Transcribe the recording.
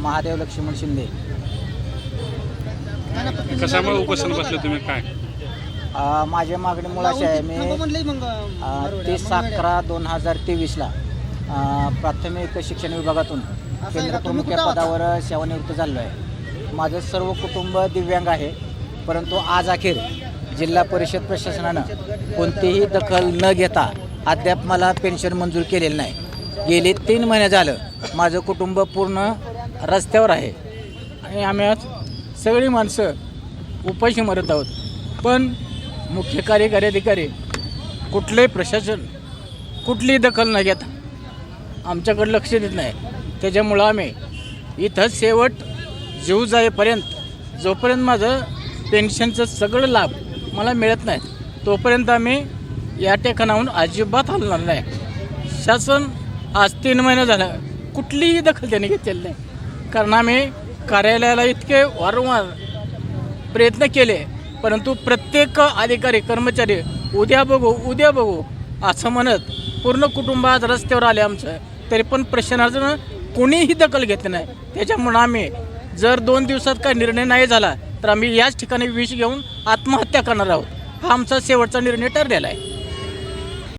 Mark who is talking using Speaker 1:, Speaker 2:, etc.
Speaker 1: महादेव लक्ष्मण शिंदे.
Speaker 2: कशामुळे उपोषण बसले तुम्ही? काय?
Speaker 1: अ, माझ्या मागणी मुळाशी आहे मी अ, तीस अकरा दोन हजार तेवीसला प्राथमिक शिक्षण विभागातून केंद्र प्रमुख या पदावर सेवानिवृत्त झालो आहे माझं सर्व कुटुंब दिव्यांग आहे परंतु आज अखेर जिल्हा परिषद प्रशासनानं कोणतीही दखल न घेता अद्याप मला पेन्शन मंजूर केलेलं नाही. गेले तीन महिने झालं माझं कुटुंब पूर्ण रस्त्यावर आहे. आणि आम्ही आज सगळी माणसं उपाशी मरत आहोत. पण मुख्य कार्यकारी अधिकारी कुठलंही प्रशासन कुठलीही दखल न घेता आमच्याकडे लक्ष देत नाही. त्याच्यामुळं आम्ही इथं शेवट जीव जाईपर्यंत जोपर्यंत माझं पेन्शनचं सगळं लाभ मला मिळत नाही तोपर्यंत आम्ही या ठिकाणाहून अजिबात हलणार नाही. शासन आज तीन महिने झालं कुठलीही दखल त्याने घेतलेली नाही. कारण आम्ही कार्यालयाला इतके वारंवार प्रयत्न केले परंतु प्रत्येक अधिकारी कर्मचारी उद्या बघू उद्या बघू असं म्हणत पूर्ण कुटुंब आज रस्त्यावर आले आमचं. तरी पण प्रशासनानं कोणीही दखल घेतली नाही. त्याच्यामुळं आम्ही जर दोन दिवसात काही निर्णय नाही झाला तर आम्ही याच ठिकाणी विष घेऊन आत्महत्या करणार आहोत. हा आमचा शेवटचा निर्णय ठरलेला आहे.